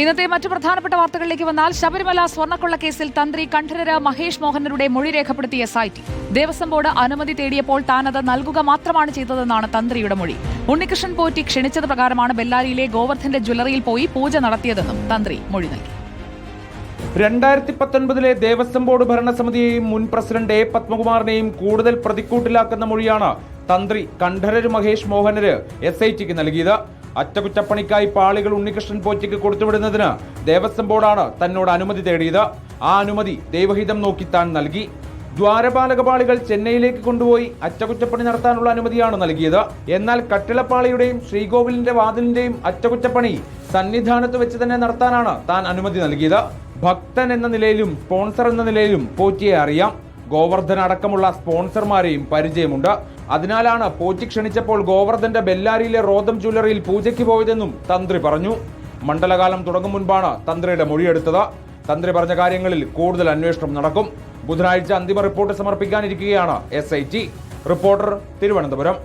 ഇന്നത്തെ മറ്റു പ്രധാനപ്പെട്ട വാർത്തകളിലേക്ക് വന്നാൽ ശബരിമല സ്വർണക്കൊള്ള കേസിൽ തന്ത്രി കണ്ഠരര് മഹേഷ് മോഹനരുടെ മൊഴി രേഖപ്പെടുത്തിയ ടി ദേവസ്വം ബോർഡ് അനുമതി തേടിയപ്പോൾ താൻ അത് നൽകുക മാത്രമാണ് ചെയ്തതെന്നാണ് തന്ത്രിയുടെ മൊഴി. ഉണ്ണികൃഷ്ണൻ പോറ്റി ക്ഷണിച്ചത് പ്രകാരമാണ് ബെല്ലാരിയിലെ ഗോവർദ്ധന്റെ ജ്വല്ലറിയിൽ പോയി പൂജ നടത്തിയതെന്നും തന്ത്രി മൊഴി നൽകി. രണ്ടായിരത്തി പത്തൊൻപതിലെ ദേവസ്വം ബോർഡ് ഭരണസമിതിയെയും മുൻ പ്രസിഡന്റ് എ പത്മകുമാറിനെയും കൂടുതൽ പ്രതിക്കൂട്ടിലാക്കുന്ന മൊഴിയാണ് തന്ത്രി കണ്ഠരര് മഹേഷ് മോഹനര് എസ് ഐ ടിക്ക് നൽകിയത്. അറ്റകുറ്റപ്പണിക്കായി പാളികൾ ഉണ്ണികൃഷ്ണൻ പോറ്റിക്ക് കൊടുത്തുവിടുന്നതിന് ദേവസ്വം ബോർഡാണ് തന്നോട് അനുമതി തേടിയത്. ആ അനുമതി ദൈവഹിതം നോക്കി താൻ നൽകി. ദ്വാരപാലക പാളികൾ ചെന്നൈയിലേക്ക് കൊണ്ടുപോയി അറ്റകുറ്റപ്പണി നടത്താനുള്ള അനുമതിയാണ് നൽകിയത്. എന്നാൽ കട്ടിളപ്പാളിയുടെയും ശ്രീകോവിലിന്റെ വാതിലിന്റെയും അറ്റകുറ്റപ്പണി സന്നിധാനത്ത് വെച്ച് തന്നെ നടത്താനാണ് താൻ അനുമതി നൽകിയത്. ഭക്തൻ എന്ന നിലയിലും സ്പോൺസർ എന്ന നിലയിലും പോറ്റിയെ അറിയാം. ഗോവർദ്ധൻ അടക്കമുള്ള സ്പോൺസർമാരെയും പരിചയമുണ്ട്. അതിനാലാണ് പോറ്റി ക്ഷണിച്ചപ്പോൾ ഗോവർദ്ധന്റെ ബെല്ലാരിയിലെ റോദം ജ്വല്ലറിയിൽ പൂജയ്ക്ക് പോയതെന്നും തന്ത്രി പറഞ്ഞു. മണ്ഡലകാലം തുടങ്ങും മുൻപാണ് തന്ത്രിയുടെ മൊഴിയെടുത്തത് തന്ത്രി പറഞ്ഞ കാര്യങ്ങളിൽ കൂടുതൽ അന്വേഷണം നടക്കും. ബുധനാഴ്ച അന്തിമ report സമർപ്പിക്കാനിരിക്കുകയാണ് S I T reporter Thiruvananthapuram.